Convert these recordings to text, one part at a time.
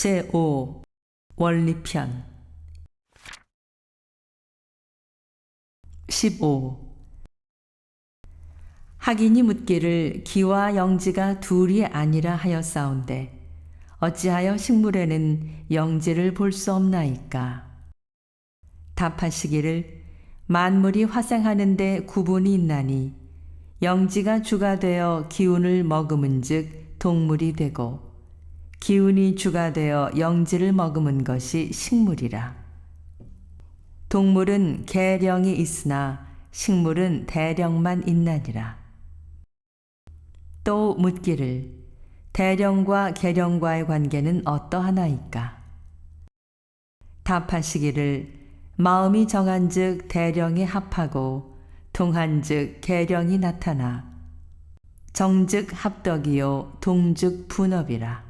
제5 원리편. 15 학인이 묻기를 기와 영지가 둘이 아니라 하였사온데 어찌하여 식물에는 영지를 볼 수 없나이까? 답하시기를 만물이 화생하는데 구분이 있나니 영지가 주가 되어 기운을 머금은즉 동물이 되고 기운이 주가 되어 영지를 머금은 것이 식물이라. 동물은 계령이 있으나 식물은 대령만 있나니라. 또 묻기를 대령과 계령과의 관계는 어떠하나이까? 답하시기를 마음이 정한즉 대령이 합하고 동한즉 계령이 나타나 정즉 합덕이요 동즉 분업이라.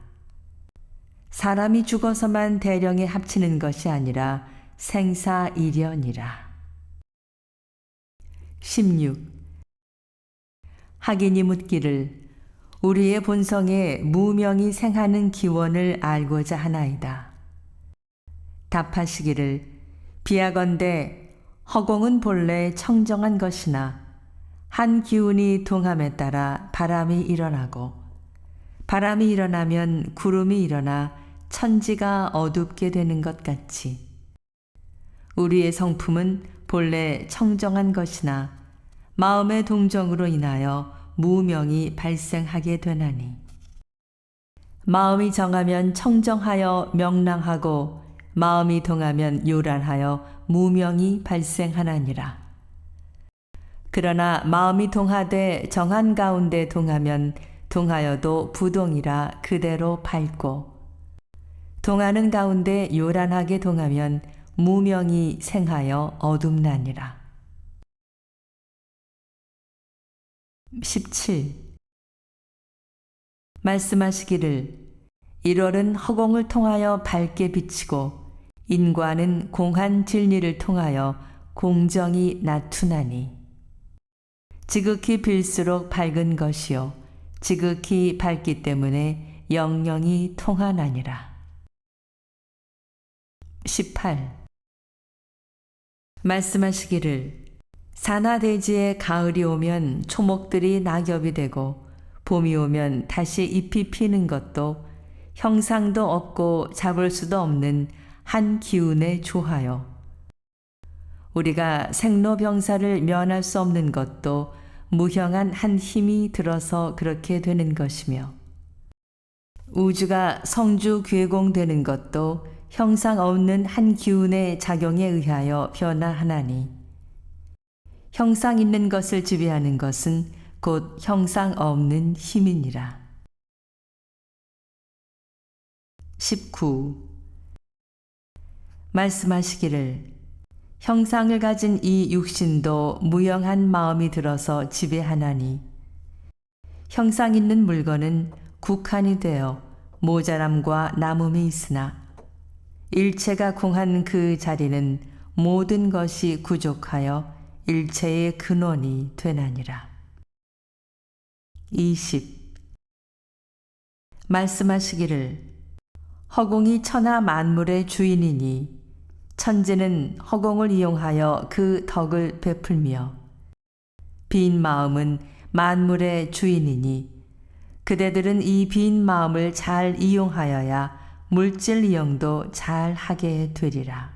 사람이 죽어서만 대령에 합치는 것이 아니라 생사일련이라. 16. 학인이 묻기를 우리의 본성에 무명이 생하는 기원을 알고자 하나이다. 답하시기를 비하건대 허공은 본래 청정한 것이나 한 기운이 동함에 따라 바람이 일어나고 바람이 일어나면 구름이 일어나 천지가 어둡게 되는 것 같이 우리의 성품은 본래 청정한 것이나 마음의 동정으로 인하여 무명이 발생하게 되나니 마음이 정하면 청정하여 명랑하고 마음이 동하면 요란하여 무명이 발생하나니라. 그러나 마음이 동하되 정한 가운데 동하면 동하여도 부동이라 그대로 밝고 동하는 가운데 요란하게 동하면 무명이 생하여 어둡나니라. 17. 말씀하시기를 1월은 허공을 통하여 밝게 비치고 인과는 공한 진리를 통하여 공정이 나투나니 지극히 빌수록 밝은 것이요 지극히 밝기 때문에 영영이 통하나니라. 18. 말씀하시기를 산하대지에 가을이 오면 초목들이 낙엽이 되고 봄이 오면 다시 잎이 피는 것도 형상도 없고 잡을 수도 없는 한 기운에 조하여 우리가 생로병사를 면할 수 없는 것도 무형한 한 힘이 들어서 그렇게 되는 것이며 우주가 성주 괴공되는 것도 형상 없는 한 기운의 작용에 의하여 변화하나니 형상 있는 것을 지배하는 것은 곧 형상 없는 힘이니라. 19. 말씀하시기를 형상을 가진 이 육신도 무영한 마음이 들어서 지배하나니 형상 있는 물건은 국한이 되어 모자람과 남음이 있으나 일체가 공한 그 자리는 모든 것이 부족하여 일체의 근원이 되나니라. 20. 말씀하시기를 허공이 천하 만물의 주인이니 천재는 허공을 이용하여 그 덕을 베풀며 빈 마음은 만물의 주인이니 그대들은 이 빈 마음을 잘 이용하여야 물질 이용도 잘 하게 되리라.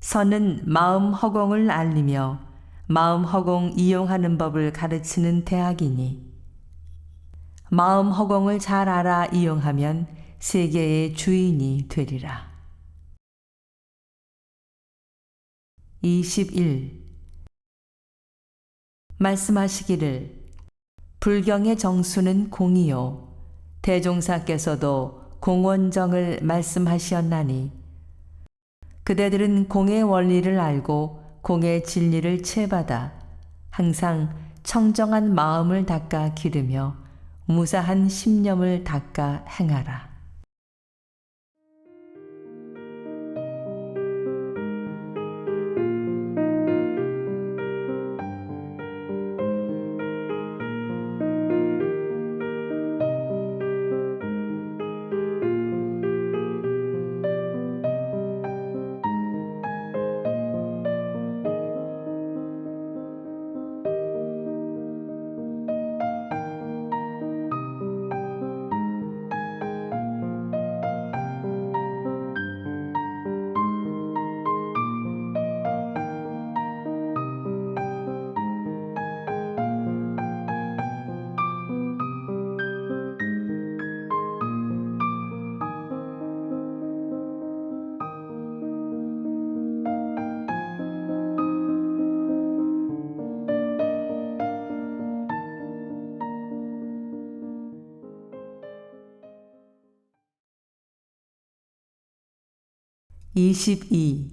선은 마음 허공을 알리며 마음 허공 이용하는 법을 가르치는 대학이니 마음 허공을 잘 알아 이용하면 세계의 주인이 되리라. 21. 말씀하시기를 불경의 정수는 공이요 대종사께서도 공원정을 말씀하시었나니 그대들은 공의 원리를 알고 공의 진리를 채받아 항상 청정한 마음을 닦아 기르며 무사한 심념을 닦아 행하라. 22.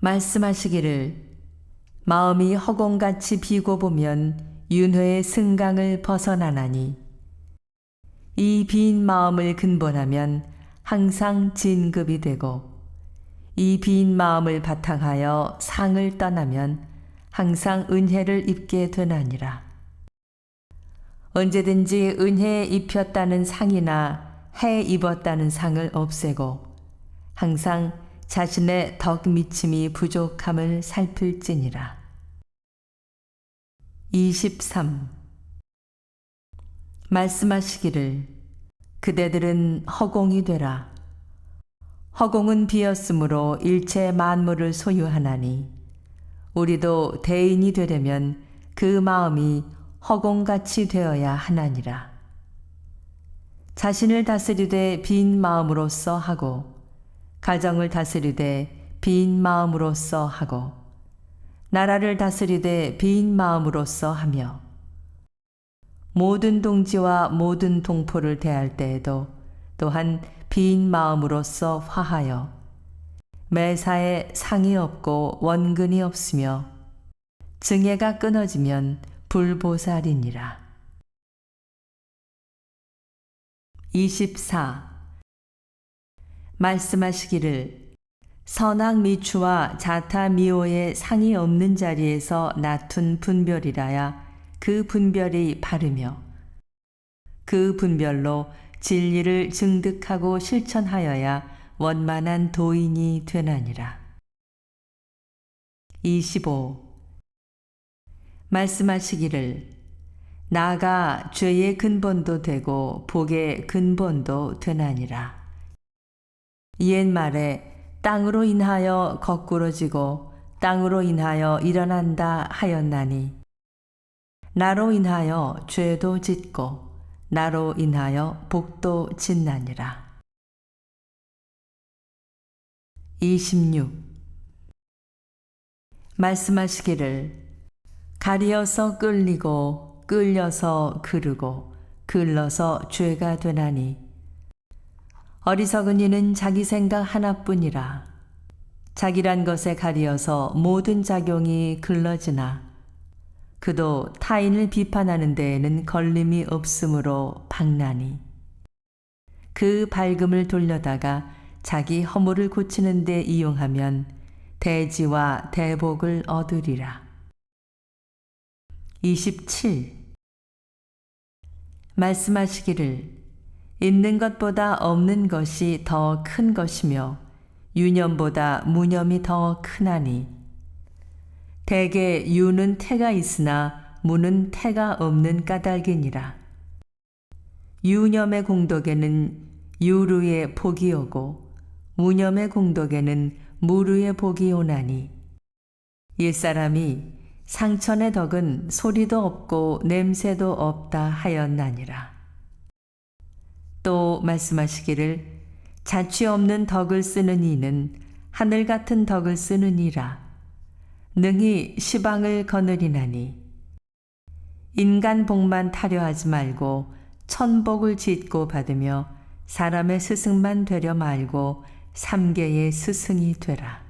말씀하시기를 마음이 허공같이 비고 보면 윤회의 승강을 벗어나나니 이 빈 마음을 근본하면 항상 진급이 되고 이 빈 마음을 바탕하여 상을 떠나면 항상 은혜를 입게 되나니라. 언제든지 은혜에 입혔다는 상이나 해 입었다는 상을 없애고 항상 자신의 덕 미침이 부족함을 살필지니라. 23. 말씀하시기를 그대들은 허공이 되라. 허공은 비었으므로 일체 만물을 소유하나니 우리도 대인이 되려면 그 마음이 허공같이 되어야 하나니라. 자신을 다스리되 빈 마음으로써 하고 가정을 다스리되 빈 마음으로써 하고 나라를 다스리되 빈 마음으로써 하며 모든 동지와 모든 동포를 대할 때에도 또한 빈 마음으로써 화하여 매사에 상이 없고 원근이 없으며 증예가 끊어지면 불보살이니라. 24. 말씀하시기를 선악 미추와 자타 미오의 상이 없는 자리에서 나툰 분별이라야 그 분별이 바르며 그 분별로 진리를 증득하고 실천하여야 원만한 도인이 되나니라. 25. 말씀하시기를 나가 죄의 근본도 되고 복의 근본도 되나니라. 옛말에 땅으로 인하여 거꾸러지고 땅으로 인하여 일어난다 하였나니 나로 인하여 죄도 짓고 나로 인하여 복도 짓나니라. 26. 말씀하시기를 가리어서 끌리고 끌려서 그르고 글러서 죄가 되나니 어리석은 이는 자기 생각 하나뿐이라 자기란 것에 가리어서 모든 작용이 글러지나 그도 타인을 비판하는 데에는 걸림이 없으므로 박나니 그 밝음을 돌려다가 자기 허물을 고치는 데 이용하면 대지와 대복을 얻으리라. 27. 말씀하시기를 있는 것보다 없는 것이 더 큰 것이며 유념보다 무념이 더 크나니 대개 유는 태가 있으나 무는 태가 없는 까닭이니라. 유념의 공덕에는 유루의 복이 오고 무념의 공덕에는 무루의 복이 오나니 옛사람이 상천의 덕은 소리도 없고 냄새도 없다 하였나니라. 또 말씀하시기를 자취 없는 덕을 쓰는 이는 하늘 같은 덕을 쓰는 이라. 능히 시방을 거느리나니. 인간 복만 타려하지 말고 천복을 짓고 받으며 사람의 스승만 되려 말고 삼계의 스승이 되라.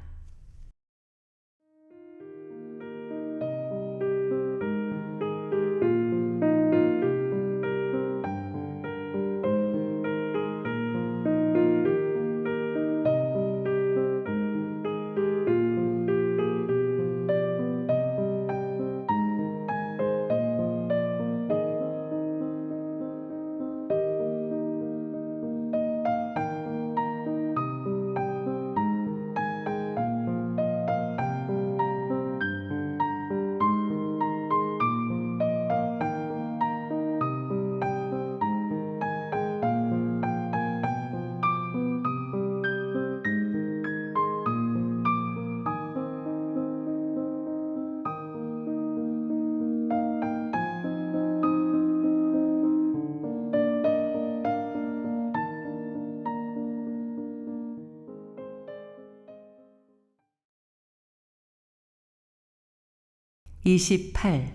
28.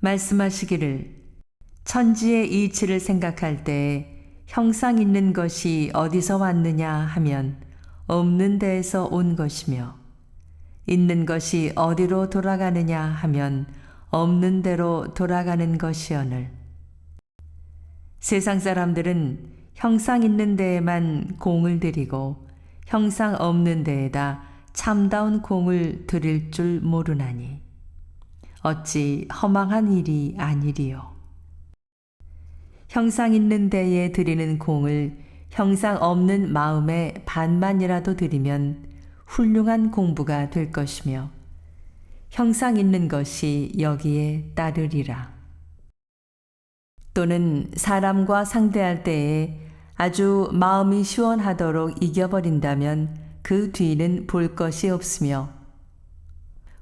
말씀하시기를 천지의 이치를 생각할 때에 형상 있는 것이 어디서 왔느냐 하면 없는 데에서 온 것이며 있는 것이 어디로 돌아가느냐 하면 없는 데로 돌아가는 것이오늘 세상 사람들은 형상 있는 데에만 공을 들이고 형상 없는 데에다 참다운 공을 들일 줄 모르나니 어찌 허망한 일이 아니리요 형상 있는 데에 드리는 공을 형상 없는 마음에 반만이라도 드리면 훌륭한 공부가 될 것이며 형상 있는 것이 여기에 따르리라. 또는 사람과 상대할 때에 아주 마음이 시원하도록 이겨버린다면 그 뒤는 볼 것이 없으며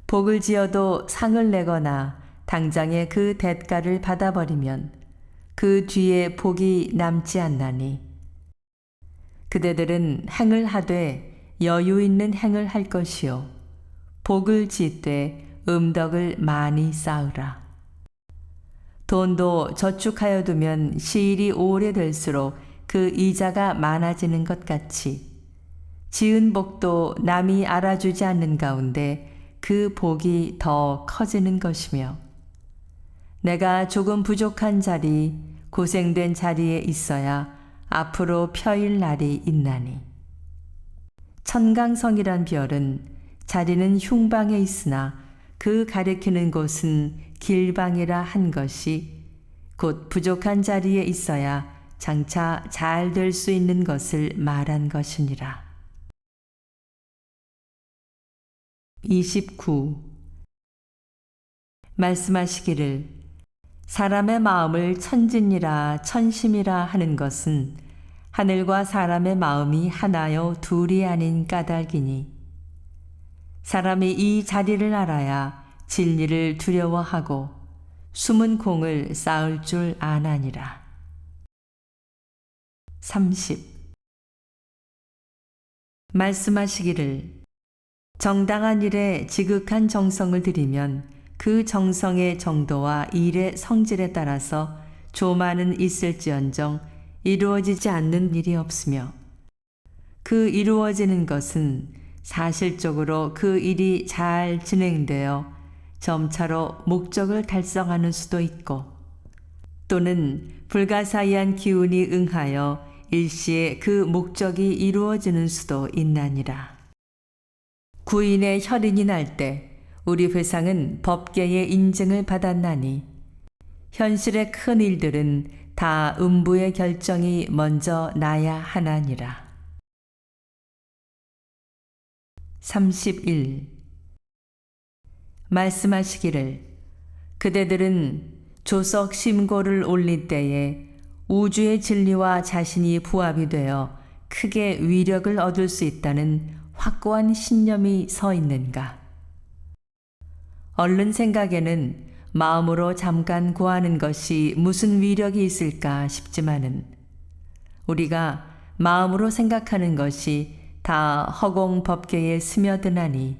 복을 지어도 상을 내거나 당장에 그 대가를 받아버리면 그 뒤에 복이 남지 않나니. 그대들은 행을 하되 여유 있는 행을 할 것이요. 복을 짓되 음덕을 많이 쌓으라. 돈도 저축하여 두면 시일이 오래될수록 그 이자가 많아지는 것 같이 지은 복도 남이 알아주지 않는 가운데 그 복이 더 커지는 것이며 내가 조금 부족한 자리, 고생된 자리에 있어야 앞으로 펴일 날이 있나니. 천강성이란 별은 자리는 흉방에 있으나 그 가리키는 곳은 길방이라 한 것이 곧 부족한 자리에 있어야 장차 잘 될 수 있는 것을 말한 것이니라. 29. 말씀하시기를 사람의 마음을 천진이라 천심이라 하는 것은 하늘과 사람의 마음이 하나요 둘이 아닌 까닭이니 사람이 이 자리를 알아야 진리를 두려워하고 숨은 공을 쌓을 줄 아나니라. 30. 말씀하시기를 정당한 일에 지극한 정성을 들이면 그 정성의 정도와 일의 성질에 따라서 조만은 있을지언정 이루어지지 않는 일이 없으며 그 이루어지는 것은 사실적으로 그 일이 잘 진행되어 점차로 목적을 달성하는 수도 있고 또는 불가사의한 기운이 응하여 일시에 그 목적이 이루어지는 수도 있나니라. 구인의 혈인이 날 때 우리 회상은 법계의 인증을 받았나니 현실의 큰 일들은 다 음부의 결정이 먼저 나야 하나니라. 31. 말씀하시기를 그대들은 조석 심고를 올릴 때에 우주의 진리와 자신이 부합이 되어 크게 위력을 얻을 수 있다는 확고한 신념이 서 있는가? 얼른 생각에는 마음으로 잠깐 구하는 것이 무슨 위력이 있을까 싶지만은 우리가 마음으로 생각하는 것이 다 허공 법계에 스며드나니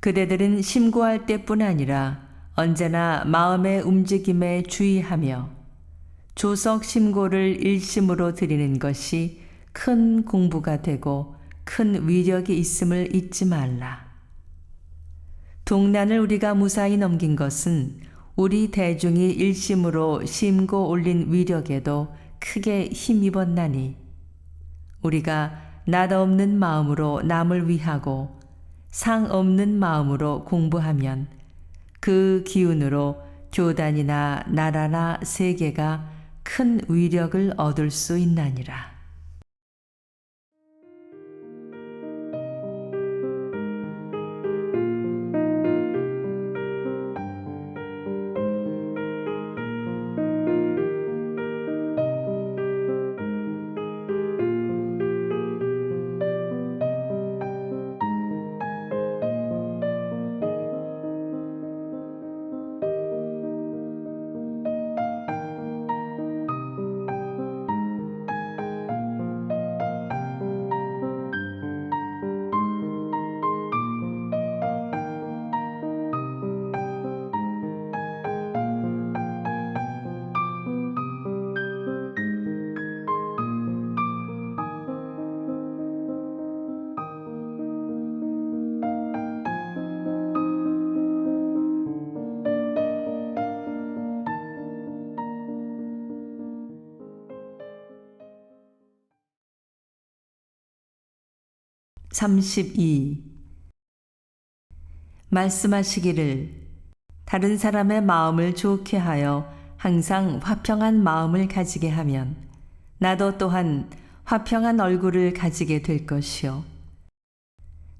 그대들은 심구할 때뿐 아니라 언제나 마음의 움직임에 주의하며 조석 심고를 일심으로 드리는 것이 큰 공부가 되고 큰 위력이 있음을 잊지 말라. 동난을 우리가 무사히 넘긴 것은 우리 대중이 일심으로 심고 올린 위력에도 크게 힘입었나니 우리가 나없는 마음으로 남을 위하고 상 없는 마음으로 공부하면 그 기운으로 교단이나 나라나 세계가 큰 위력을 얻을 수 있나니라. 32. 말씀하시기를 다른 사람의 마음을 좋게 하여 항상 화평한 마음을 가지게 하면 나도 또한 화평한 얼굴을 가지게 될 것이요.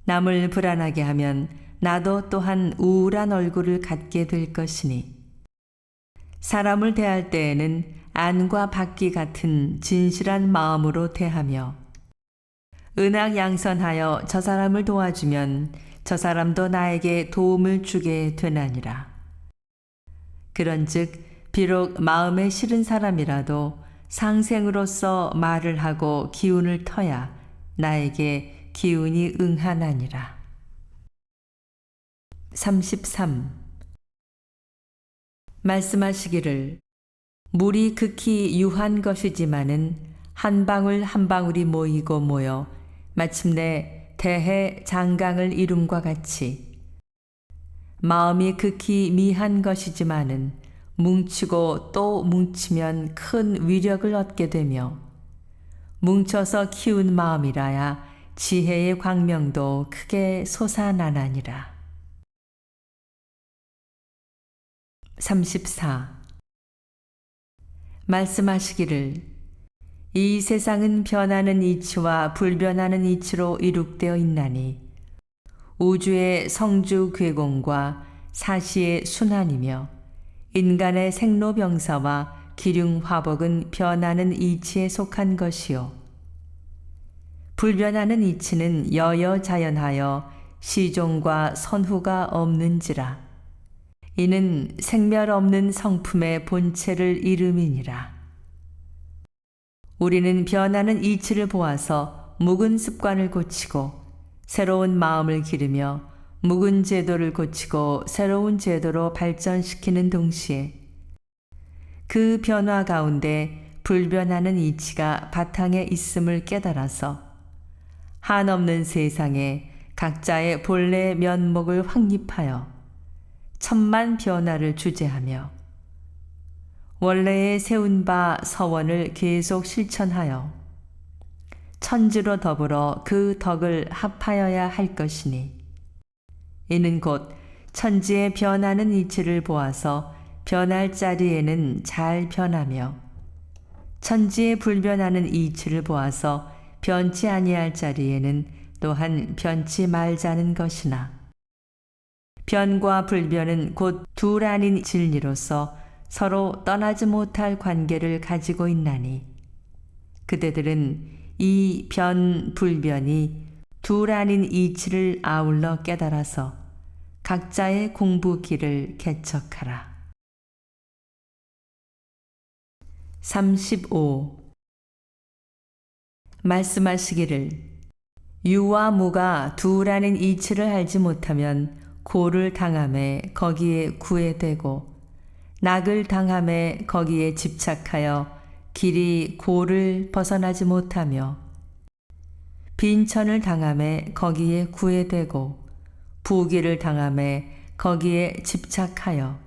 남을 불안하게 하면 나도 또한 우울한 얼굴을 갖게 될 것이니 사람을 대할 때에는 안과 받기 같은 진실한 마음으로 대하며 은학 양선하여 저 사람을 도와주면 저 사람도 나에게 도움을 주게 되나니라. 그런즉 비록 마음에 싫은 사람이라도 상생으로서 말을 하고 기운을 터야 나에게 기운이 응하나니라. 33. 말씀하시기를 물이 극히 유한 것이지만은 한 방울 한 방울이 모이고 모여 마침내 대해 장강을 이룸과 같이 마음이 극히 미한 것이지만은 뭉치고 또 뭉치면 큰 위력을 얻게 되며 뭉쳐서 키운 마음이라야 지혜의 광명도 크게 솟아나나니라. 34. 말씀하시기를 이 세상은 변하는 이치와 불변하는 이치로 이룩되어 있나니 우주의 성주 괴공과 사시의 순환이며 인간의 생로병사와 기륭 화복은 변하는 이치에 속한 것이요 불변하는 이치는 여여자연하여 시종과 선후가 없는지라 이는 생멸 없는 성품의 본체를 이름이니라. 우리는 변하는 이치를 보아서 묵은 습관을 고치고 새로운 마음을 기르며 묵은 제도를 고치고 새로운 제도로 발전시키는 동시에 그 변화 가운데 불변하는 이치가 바탕에 있음을 깨달아서 한없는 세상에 각자의 본래 면목을 확립하여 천만 변화를 주재하며 원래에 세운 바 서원을 계속 실천하여 천지로 더불어 그 덕을 합하여야 할 것이니 이는 곧 천지의 변하는 이치를 보아서 변할 자리에는 잘 변하며 천지의 불변하는 이치를 보아서 변치 아니할 자리에는 또한 변치 말자는 것이나 변과 불변은 곧 둘 아닌 진리로서 서로 떠나지 못할 관계를 가지고 있나니 그대들은 이 변, 불변이 둘 아닌 이치를 아울러 깨달아서 각자의 공부 길을 개척하라. 35. 말씀하시기를 유와 무가 둘 아닌 이치를 알지 못하면 고를 당함에 거기에 구애되고 낙을 당함에 거기에 집착하여 길이 고를 벗어나지 못하며 빈천을 당함에 거기에 구애되고 부기를 당함에 거기에 집착하여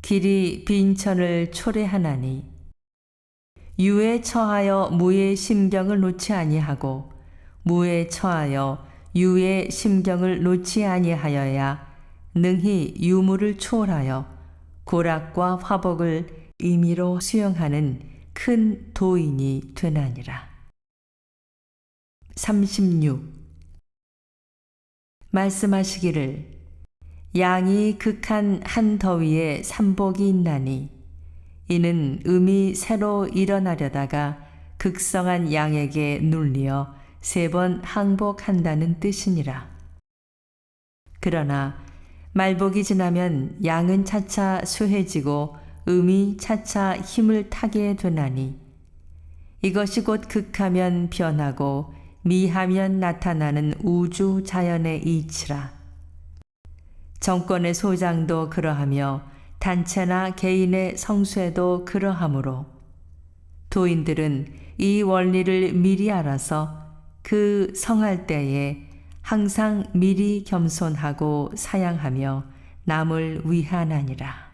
길이 빈천을 초래하나니 유에 처하여 무의 심경을 놓지 아니하고 무에 처하여 유의 심경을 놓지 아니하여야 능히 유무를 초월하여 고락과 화복을 임의로 수용하는 큰 도인이 되나니라. 36. 말씀하시기를 양이 극한 한 더위에 삼복이 있나니 이는 음이 새로 일어나려다가 극성한 양에게 눌리어 세 번 항복한다는 뜻이니라. 그러나 말복이 지나면 양은 차차 수해지고 음이 차차 힘을 타게 되나니 이것이 곧 극하면 변하고 미하면 나타나는 우주 자연의 이치라. 정권의 소장도 그러하며 단체나 개인의 성쇠도 그러하므로 도인들은 이 원리를 미리 알아서 그 성할 때에 항상 미리 겸손하고 사양하며 남을 위하나니라.